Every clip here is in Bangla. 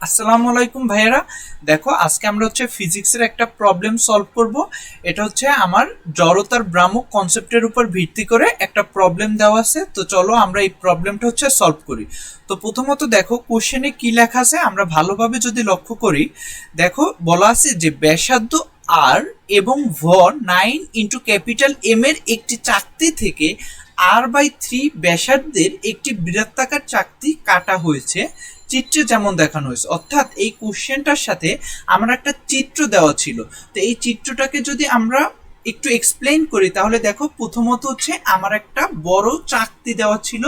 আসসালামু আলাইকুম ভাইয়েরা। দেখো, আজকে আমরা হচ্ছে ফিজিক্সের একটা প্রবলেম সলভ করব। এটা হচ্ছে আমার জড়তার ভ্রামক কনসেপ্টের উপর ভিত্তি করে একটা প্রবলেম দেওয়া আছে। তো চলো আমরা এই প্রবলেমটা হচ্ছে সলভ করি। তো প্রথমত দেখো কোশ্চেনে কি লেখা আছে? আমরা ভালোভাবে যদি লক্ষ্য করি, দেখো, বলা আছে যে ব্যাসার্ধ আর এবং ভর নাইন ইন্টু ক্যাপিটাল এম এর একটি চাকতি থেকে আর বাই থ্রি ব্যাসার্ধের একটি বৃত্তাকার চাকতি কাটা হয়েছে। চিত্রে যেমন দেখানো হয়েছে, অর্থাৎ এই কোশ্চেনটার সাথে আমার একটা চিত্র দেওয়া ছিল। তো এই চিত্রটাকে যদি আমরা একটু এক্সপ্লেন করি, তাহলে দেখো প্রথমত হচ্ছে আমার একটা বড় চাকতি দেওয়া ছিল,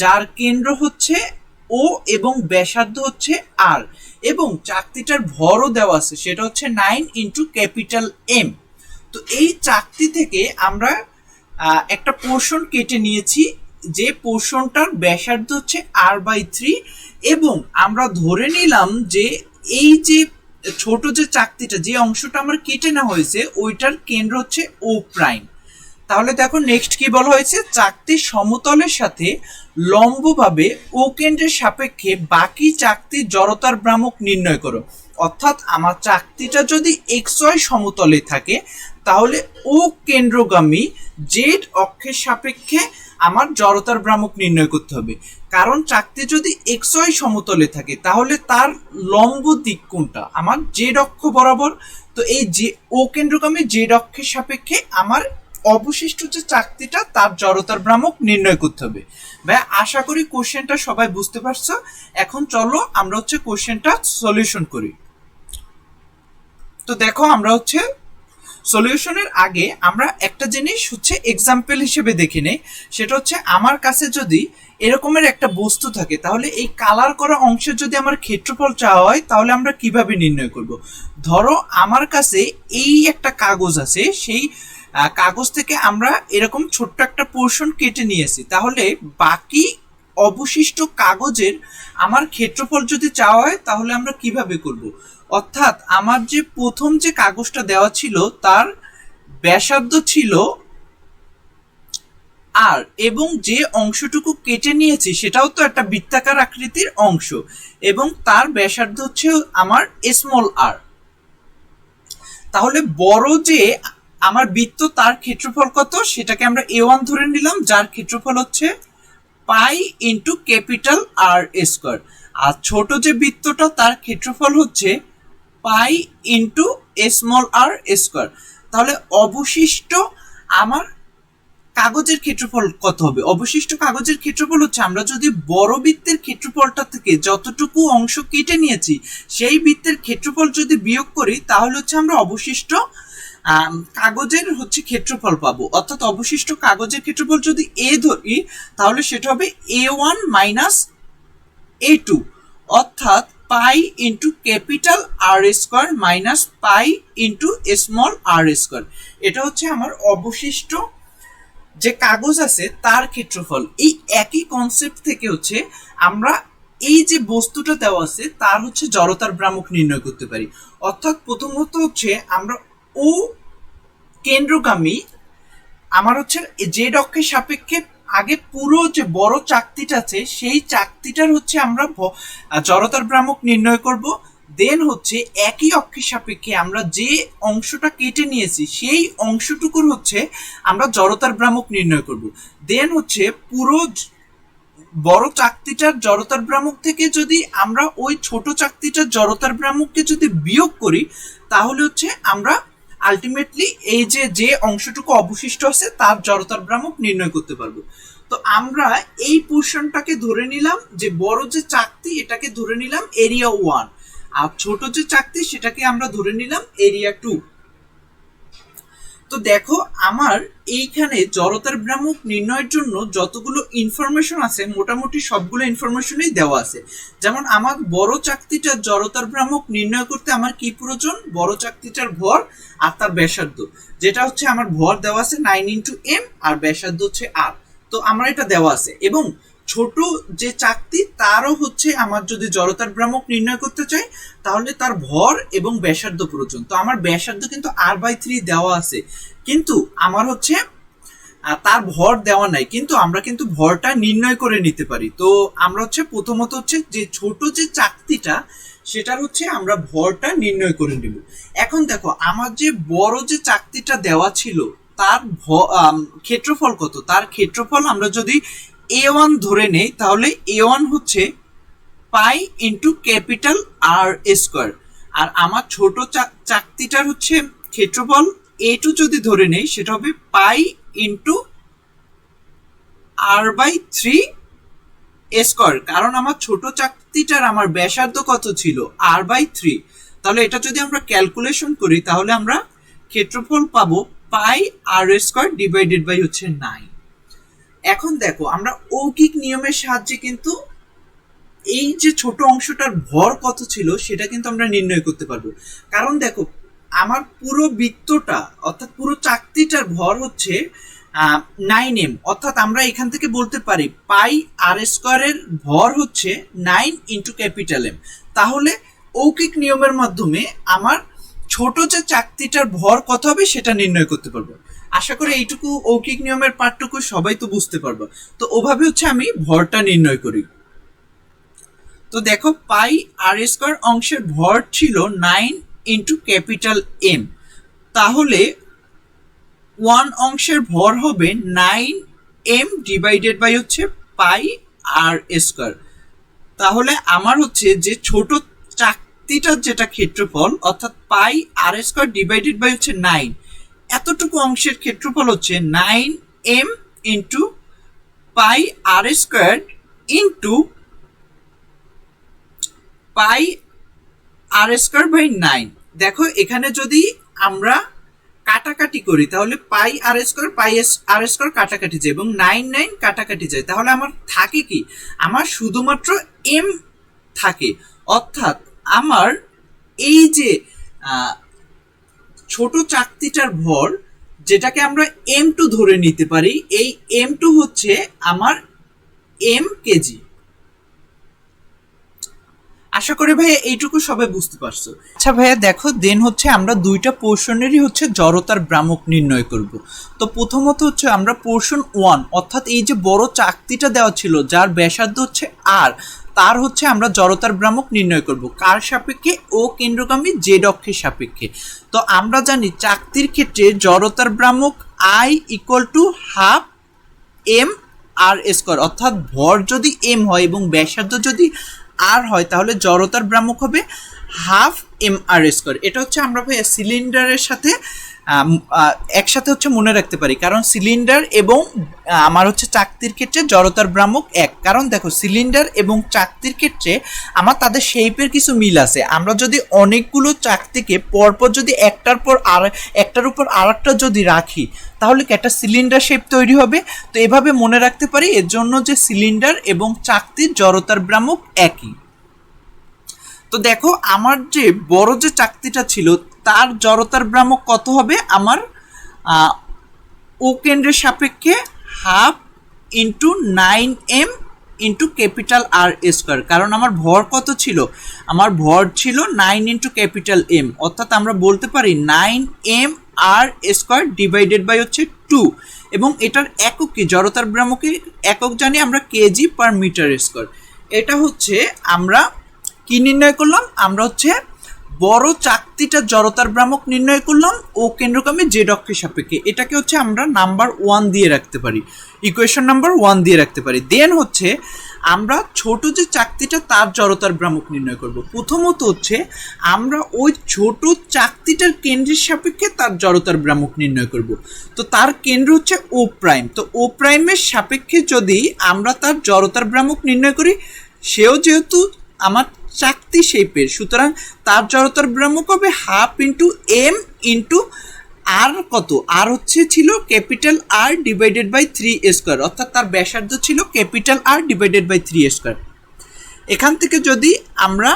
যার কেন্দ্র হচ্ছে ও এবং ব্যাসার্ধ হচ্ছে আর এবং চাকতিটার ভরও দেওয়া আছে, সেটা হচ্ছে নাইন ইন্টু ক্যাপিটাল এম তো এই চাকতি থেকে আমরা একটা পোর্শন কেটে নিয়েছি যে পোর্শনটার ব্যাসার্ধ হচ্ছে আর বাই থ্রি এবং আমরা ধরে নিলাম যে এই যে ছোট যে চাকতিটা, যে অংশটা আমার কেটে নেওয়া হয়েছে, ওইটার কেন্দ্র হচ্ছে ও প্রাইম তাহলে দেখো নেক্সট কি বলা হয়েছে? চাকতির সমতলের সাথে লম্বভাবে ও কেন্দ্রের সাপেক্ষে বাকি চাকতির জড়তার ভ্রামক নির্ণয় করো। অর্থাৎ আমার চাকতিটা যদি এক্স ওয়াই সমতলে থাকে, তাহলে ও কেন্দ্রগামী জেড অক্ষের সাপেক্ষে আমার জড়তার ভ্রামক নির্ণয় করতে হবে। কারণ চাকতি যদি এক্স ওয়াই সমতলে থাকে, তাহলে তার লম্ব দিক কোনটা? আমার জেড অক্ষ বরাবর। তো এই যে, ও কেন্দ্রগামী জেড অক্ষের সাপেক্ষে আমার অবশিষ্ট যে চাকতিটা, তার জড়তার ভ্রামক নির্ণয় করতে হবে। ভাই আশা করি কোশ্চেনটা সবাই বুঝতে পারছ। এখন চলো আমরা হচ্ছে কোশ্চেনটা সলিউশন করি। তো দেখো, আমরা হচ্ছে সলিউশনের আগে আমরা একটা জিনিস হচ্ছে এক্সাম্পল হিসেবে দেখে নেই। সেটা হচ্ছে আমার কাছে যদি এরকমের একটা বস্তু থাকে, তাহলে এই কালার করা অংশের যদি আমার ক্ষেত্রফল চাওয়া হয়, তাহলে আমরা কীভাবে নির্ণয় করব? ধরো, আমার কাছে এই একটা কাগজ আছে, সেই কাগজ থেকে আমরা এরকম ছোট্ট একটা পোর্শন কেটে নিয়েছি। তাহলে বাকি অবশিষ্ট কাগজের আমার ক্ষেত্রফল যদি চাওয়া হয়, তাহলে আমরা কীভাবে করব? অর্থাৎ আমার যে প্রথম যে কাগজটা দেওয়া ছিল, তার ব্যাসার্ধ ছিল আর এবং যে অংশটুকু কেটে নিয়েছি, সেটাও তো একটা বৃত্তাকার আকৃতির অংশ এবং তার ব্যাসার্ধ হচ্ছে আমার স্মল আর তাহলে বড় যে আমার বৃত্ত, তার ক্ষেত্রফল কত? সেটাকে আমরা এ ওয়ান ধরে নিলাম, যার ক্ষেত্রফল হচ্ছে pi into capital R square আর ছোট যে বৃত্তটা, তার ক্ষেত্রফল হচ্ছে pi into small R square তাহলে অবশিষ্ট আমার কাগজের ক্ষেত্রফল কত হবে? অবশিষ্ট কাগজের ক্ষেত্রফল হচ্ছে, আমরা যদি বড় বৃত্তের ক্ষেত্রফলটা থেকে যতটুকু অংশ কেটে নিয়েছি, সেই বৃত্তের ক্ষেত্রফল যদি বিয়োগ করি, তাহলে হচ্ছে আমরা অবশিষ্ট কাগজের হচ্ছে ক্ষেত্রফল পাবো। অর্থাৎ অবশিষ্ট কাগজের ক্ষেত্রফল যদি এ ধরি, তাহলে সেটা হবে A one minus A two অর্থাৎ pi into capital R square minus pi into small R square এটা হচ্ছে আমার অবশিষ্ট যে কাগজ আছে, তার ক্ষেত্রফল। এই একই কনসেপ্ট থেকে হচ্ছে আমরা এই যে বস্তুটা দেওয়া আছে, তার হচ্ছে জড়তার ভ্রামক নির্ণয় করতে পারি। অর্থাৎ প্রথমত হচ্ছে আমরা ও কেন্দ্রগামী, আমার হচ্ছে জেড অক্ষের সাপেক্ষে আগে পুরো যে বড় চাকতিটা আছে, সেই চাকতিটার হচ্ছে আমরা জড়তার ভ্রামক নির্ণয় করব। দেন হচ্ছে একই অক্ষের সাপেক্ষে আমরা যে অংশটা কেটে নিয়েছি, সেই অংশটুকুর হচ্ছে আমরা জড়তার ভ্রামক নির্ণয় করব। দেন হচ্ছে পুরো বড় চাকতিটার জড়তার ভ্রামক থেকে যদি আমরা ওই ছোট চাকতিটার জড়তার ভ্রামককে যদি বিয়োগ করি, তাহলে হচ্ছে আমরা আলটিমেটলি এই যে যে অংশটুকু অবশিষ্ট আছে, তার জড়তার ভ্রামক নির্ণয় করতে পারব। তো আমরা এই পোর্শনটাকে ধরে নিলাম, যে বড় যে চাকতি, এটাকে ধরে নিলাম এরিয়া ওয়ান আর ছোট যে চাকতি, সেটাকে আমরা ধরে নিলাম এরিয়া টু তো দেখো, আমার এইখানে জড়তার ভ্রামক নির্ণয়ের জন্য যতগুলো ইনফরমেশন আছে, মোটামুটি সবগুলো ইনফরমেশনই দেওয়া আছে। যেমন আমার বড় চাকতিটার জড়তার ভ্রামক নির্ণয় করতে আমার কি প্রয়োজন? বড় চাকতিটার ভর আর তার ব্যাসার্ধ। যেটা হচ্ছে আমার ভর দেওয়া আছে নাইন ইন্টু এম আর ব্যাসার্ধ হচ্ছে আর তো আমার এটা দেওয়া আছে। এবং ছোট যে চাকতি, তারও হচ্ছে আমার যদি জড়তার ভ্রামক নির্ণয় করতে চাই, তাহলে তার ভর এবং ব্যাসার্ধ প্রয়োজন। তো আমার ব্যাসার্ধ কিন্তু আর বাই থ্রি দেওয়া আছে। কিন্তু আমার হচ্ছে তার ভর দেওয়া নাই। কিন্তু আমরা কিন্তু ভরটা নির্ণয় করে নিতে পারি। তো আমরা হচ্ছে প্রথমত হচ্ছে যে ছোট যে চাকতিটা, সেটার হচ্ছে আমরা ভরটা নির্ণয় করে নিব। এখন দেখো, আমার যে বড় যে চাকতিটা দেওয়া ছিল, তার ক্ষেত্রফল কত? তার ক্ষেত্রফল আমরা যদি এ ওয়ান ধরে নেই, তাহলে এ ওয়ান হচ্ছে pi into capital R square. আর আমার ছোট চাক- চাকতিটার হচ্ছে ক্ষেত্রফল এ টু যদি ধরে নেই, সেটা হবে pi into R by three square. কারণ আমার ছোট চাকতিটার আমার ব্যাসার্ধ কত ছিল? আর বাই থ্রি তাহলে এটা যদি আমরা ক্যালকুলেশন করি, তাহলে আমরা ক্ষেত্রফল পাবো pi R square divided by হচ্ছে নাইন এখন দেখো, আমরা অৌকিক নিয়মের সাহায্যে কিন্তু এই যে ছোট অংশটার ভর কত ছিল, সেটা কিন্তু আমরা নির্ণয় করতে পারব। কারণ দেখো, আমার পুরো বৃত্তটা, অর্থাৎ পুরো চাকতিটার ভর হচ্ছে নাইন এম অর্থাৎ আমরা এখান থেকে বলতে পারি, পাই আর স্কোয়ারের ভর হচ্ছে নাইন ইন্টু ক্যাপিটাল এম তাহলে অৌকিক নিয়মের মাধ্যমে আমার ছোট যে চাকতিটার ভর কত হবে সেটা নির্ণয় করতে পারব। আশা করি এইটুকু অৌকিক নিয়মের পাঠটুকু সবাই তো বুঝতে পারব। তো ওভাবে হচ্ছে আমি ভরটা নির্ণয় করি। তো দেখো, পাই আর স্কোয়ার অংশের ভর ছিল নাইন ইন্টু ক্যাপিটাল এম। তাহলে ওয়ান অংশের ভর হবে নাইন এম ডিভাইডেড বাই হচ্ছে পাই আর স্কোয়ার। তাহলে আমার হচ্ছে যে ছোট চাকতিটার যেটা ক্ষেত্রফল, অর্থাৎ pi R square divided by হচ্ছে নাইন এতটুকু অংশের ক্ষেত্রফল হচ্ছে nine M into pi R square into pi R square by nine দেখো, এখানে যদি আমরা কাটাকাটি করি, তাহলে পাই আর স্কোয়ার পাই আর স্কোয়ার কাটাকাটি যায় এবং নাইন নাইন কাটাকাটি যায়। তাহলে আমার থাকে কি? আমার শুধুমাত্র এম থাকে। অর্থাৎ আমার এই যে ছোট চাকতিটার ভর, যেটাকে আমরা এম টু ধরে নিতে পারি, এই এম টু হচ্ছে আমার এম কেজি আশা করি ভাইয়া এইটুকু সবাই বুঝতে পারছ। আচ্ছা ভাইয়া, দেখো দেন হচ্ছে আমরা দুইটা পোর্শনেরই হচ্ছে জড়তার ভ্রামক নির্ণয় করব। তো প্রথমত হচ্ছে আমরা পোর্শন ওয়ান অর্থাৎ এই যে বড় চাকতিটা দেওয়া ছিল, যার ব্যাসার্ধ হচ্ছে আর তার হচ্ছে আমরা জড়তার ভ্রামক নির্ণয় করব। কার সাপেক্ষে? ও কেন্দ্রগামী জেড অক্ষের সাপেক্ষে। তো আমরা জানি চাকতির ক্ষেত্রে জড়তার ভ্রামক I equal to half M R square অর্থাৎ ভর যদি এম হয় এবং ব্যাসার্ধ যদি আর হয়, তাহলে জড়তার ভ্রামক হবে হাফ এম আর স্কোয়ার এটা হচ্ছে আমরা ভাই সিলিন্ডারের সাথে একসাথে হচ্ছে মনে রাখতে পারি। কারণ সিলিন্ডার এবং আমার হচ্ছে চাকতির ক্ষেত্রে জড়তার ভ্রামক এক। কারণ দেখো সিলিন্ডার এবং চাকতির ক্ষেত্রে আমার তাদের শেপের কিছু মিল আছে। আমরা যদি অনেকগুলো চাকতিকে পরপর যদি একটার পর আর, একটার উপর আর একটা যদি রাখি, তাহলে একটা সিলিন্ডার শেপ তৈরি হবে? তো এভাবে মনে রাখতে পারি, এর জন্য যে সিলিন্ডার এবং চাকতির জড়তার ভ্রামক একই। তো দেখো, আমার যে বড় যে চাকতিটা ছিল তার জড়তার ভ্রামক কত হবে? আমার ও কেন্দ্রের সাপেক্ষে half into nine M into capital R square. কারণ আমার ভর কত ছিল? আমার ভর ছিল নাইন ইন্টু ক্যাপিটাল এম। অর্থাৎ আমরা বলতে পারি nine M R square divided by হচ্ছে টু। এবং এটার একক কি? জড়তার ভ্রামকে একক জানি আমরা কেজি পার মিটার স্কোয়ার। এটা হচ্ছে আমরা কি নির্ণয় করলাম? আমরা হচ্ছে বড় চাকতিটা জড়তার ভ্রামক নির্ণয় করলাম, ও কেন্দ্রক্রমে জেড অক্ষের সাপেক্ষে। এটাকে হচ্ছে আমরা নাম্বার ওয়ান দিয়ে রাখতে পারি। ইকুয়েশন নাম্বার ওয়ান দিয়ে রাখতে পারি। দেন হচ্ছে আমরা ছোট যে চাকতিটা, তার জড়তার ভ্রামক নির্ণয় করব। প্রথমত হচ্ছে আমরা ওই ছোট চাকতিটার কেন্দ্রের সাপেক্ষে তার জড়তার ভ্রামক নির্ণয় করব। তো তার কেন্দ্র হচ্ছে ও প্রাইম। তো ও প্রাইমের সাপেক্ষে যদি আমরা তার জড়তার ভ্রামক নির্ণয় করি, সেও যেহেতু আমার চাকতি শেপের সুতরাং তার জড়তার ভ্রামক হবে half into M into R কত? আর হচ্ছে ছিল capital R divided by three square অর্থাৎ তার ব্যাসার্ধ ছিল capital R divided by three square এখান থেকে যদি আমরা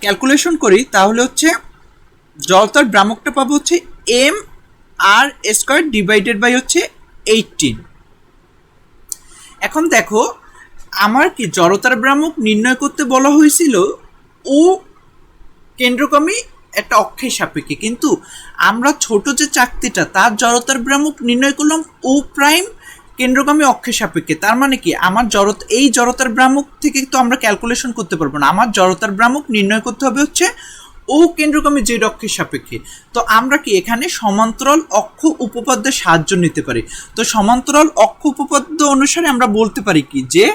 ক্যালকুলেশন করি, তাহলে হচ্ছে জড়তার ভ্রামকটা পাবো হচ্ছে M R square divided by হচ্ছে এইটিন এখন দেখো আমার কি জড়তার ভ্রামক নির্ণয় করতে বলা হয়েছিল? ও কেন্দ্রক্রমে একটা অক্ষের সাপেক্ষে। কিন্তু আমরা ছোট যে চাকতিটা, তার জড়তার ভ্রামক নির্ণয় করলাম ও প্রাইম কেন্দ্রগামী অক্ষের সাপেক্ষে। তার মানে কি? আমার জড়ত, এই জড়তার ভ্রামক থেকে তো আমরা ক্যালকুলেশন করতে পারব না। আমার জড়তার ভ্রামক নির্ণয় করতে হবে হচ্ছে ও কেন্দ্রগামী জেড অক্ষের সাপেক্ষে। তো আমরা কি এখানে সমান্তরাল অক্ষ উপপাদ্যের সাহায্য নিতে পারি? তো সমান্তরাল অক্ষ উপপাদ্য অনুসারে আমরা বলতে পারি কি যে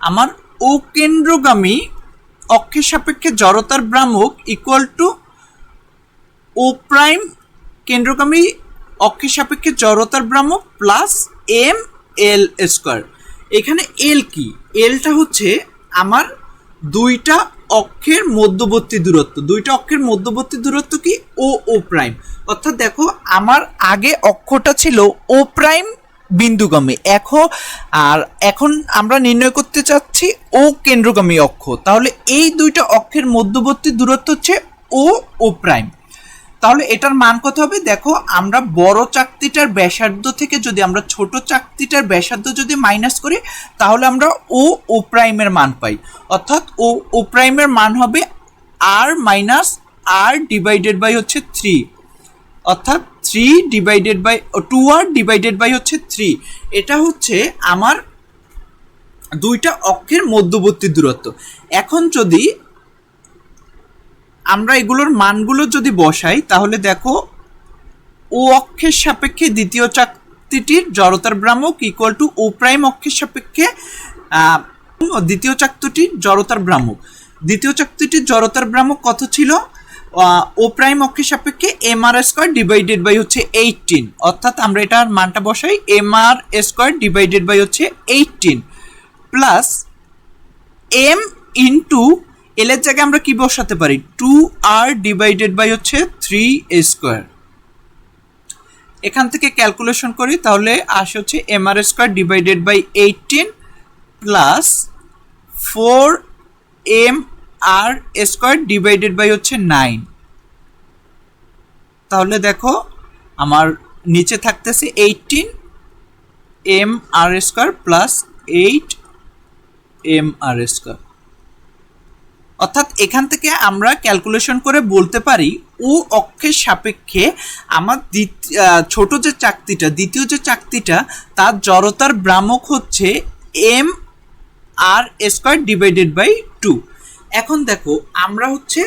আমার ও কেন্দ্রগামী অক্ষের সাপেক্ষে জড়তার ভ্রামক ইকুয়াল টু ও প্রাইম কেন্দ্রগামী অক্ষের সাপেক্ষে জড়তার ভ্রামক প্লাস এম এল স্কোয়ার এখানে এল কি? এলটা হচ্ছে আমার দুইটা অক্ষের মধ্যবর্তী দূরত্ব। দুইটা অক্ষের মধ্যবর্তী দূরত্ব কি? ও ও প্রাইম অর্থাৎ দেখো, আমার আগে অক্ষটা ছিল ও প্রাইম বিন্দুগামী। এখন আর এখন আমরা নির্ণয় করতে চাচ্ছি ও কেন্দ্রগামী অক্ষ। তাহলে এই দুইটা অক্ষের মধ্যবর্তী দূরত্ব হচ্ছে ও ও প্রাইম। তাহলে এটার মান কত হবে? দেখো, আমরা বড় চাকতিটার ব্যাসার্ধ থেকে যদি আমরা ছোট চাকতিটার ব্যাসার্ধ যদি মাইনাস করি, তাহলে আমরা ও ও প্রাইমের মান পাই। অর্থাৎ ও ও প্রাইমের মান হবে R minus R divided by হচ্ছে থ্রি। অর্থাৎ three divided by two R divided by হচ্ছে থ্রি এটা হচ্ছে আমার দুইটা অক্ষের মধ্যবর্তী দূরত্ব। এখন যদি আমরা এগুলোর মানগুলো যদি বসাই, তাহলে দেখো, ও অক্ষের সাপেক্ষে দ্বিতীয় চাকতিটির জড়তার ভ্রামক ইকুয়াল টু ও প্রাইম অক্ষের সাপেক্ষে দ্বিতীয় চাকতিটির জড়তার ভ্রামক। দ্বিতীয় চাকতিটির জড়তার ভ্রামক কত ছিল? ও প্রাইম অক্ষের সাপেক্ষে M R square divided by হচ্ছে এইটিন অর্থাৎ আমরা এটার মানটা বসাই M R square divided by হচ্ছে eighteen plus M into L এর জায়গায় আমরা কি বসাতে পারি? টু আর ডিভাইডেড বাই হচ্ছে থ্রি স্কোয়ার এখান থেকে ক্যালকুলেশন করি, তাহলে আসে হচ্ছে M R square divided by eighteen plus four M R square divided by হচ্ছে নাইন। তাহলে দেখো, আমার নিচে থাকতেছে eighteen M R square plus eight M R square. অর্থাৎ এখান থেকে আমরা ক্যালকুলেশন করে বলতে পারি ও অক্ষের সাপেক্ষে আমার ছোট যে চাকতিটা, দ্বিতীয় যে চাকতিটা, তার জড়তার ভ্রামক হচ্ছে M R square divided by two. এখন দেখো, আমরা হচ্ছে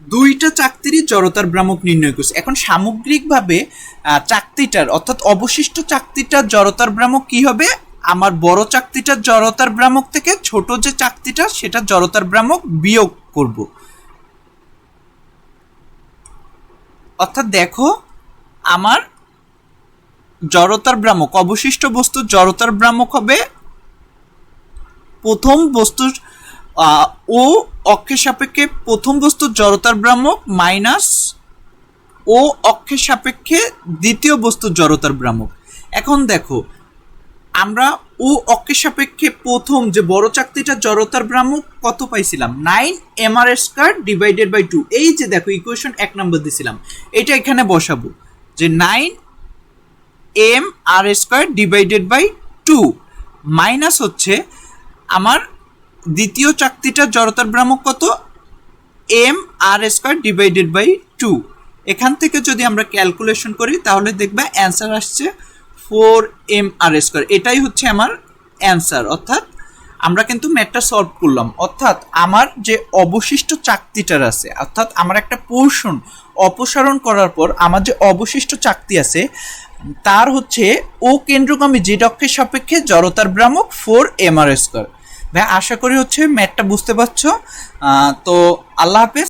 দুইটা চাকতিরই জড়তার ভ্রামক নির্ণয় করছি। এখন সামগ্রিকভাবে চাকতিটার, অর্থাৎ অবশিষ্ট চাকতিটার জড়তার ভ্রামক কি হবে? আমার বড় চাকতিটার জড়তার ভ্রামক থেকে ছোট যে চাকতিটা, সেটা জড়তার ভ্রামক বিয়োগ করব। অর্থাৎ দেখো, আমার জড়তার ভ্রামক, অবশিষ্ট বস্তুর জড়তার ভ্রামক হবে প্রথম বস্তুর ও অক্ষের সাপেক্ষে প্রথম বস্তুর জড়তার ভ্রামক মাইনাস ও অক্ষের সাপেক্ষে দ্বিতীয় বস্তুর জড়তার ভ্রামক এখন দেখো, আমরা ও অক্ষের সাপেক্ষে প্রথম যে বড় চাকতিটার জড়তার ভ্রামক কত পাইছিলাম? Nine M R square divided by two. এই যে দেখো ইকুয়েশন এক নম্বর দিছিলাম। এটা এখানে বসাবো যে nine M R square divided by two. Minus হচ্ছে আমার দ্বিতীয় চাকতিটার জড়তার ভ্রামক কত? M R square divided by two এখান থেকে যদি আমরা ক্যালকুলেশন করি, তাহলে দেখবে অ্যান্সার আসছে ফোর এম আর স্কোয়ার এটাই হচ্ছে আমার অ্যান্সার অর্থাৎ আমরা কিন্তু ম্যাথটা সলভ করলাম। অর্থাৎ আমার যে অবশিষ্ট চাকতিটার আছে, অর্থাৎ আমার একটা পোর্শন অপসারণ করার পর আমার যে অবশিষ্ট চাকতি আছে, তার হচ্ছে ও কেন্দ্রগামী জেড অক্ষের সাপেক্ষে জড়তার ভ্রামক ফোর এম আর স্কোয়ার ভাই আশা করি হচ্ছে ম্যাটটা বুঝতে পারছ। তো আল্লাহ হাফেজ।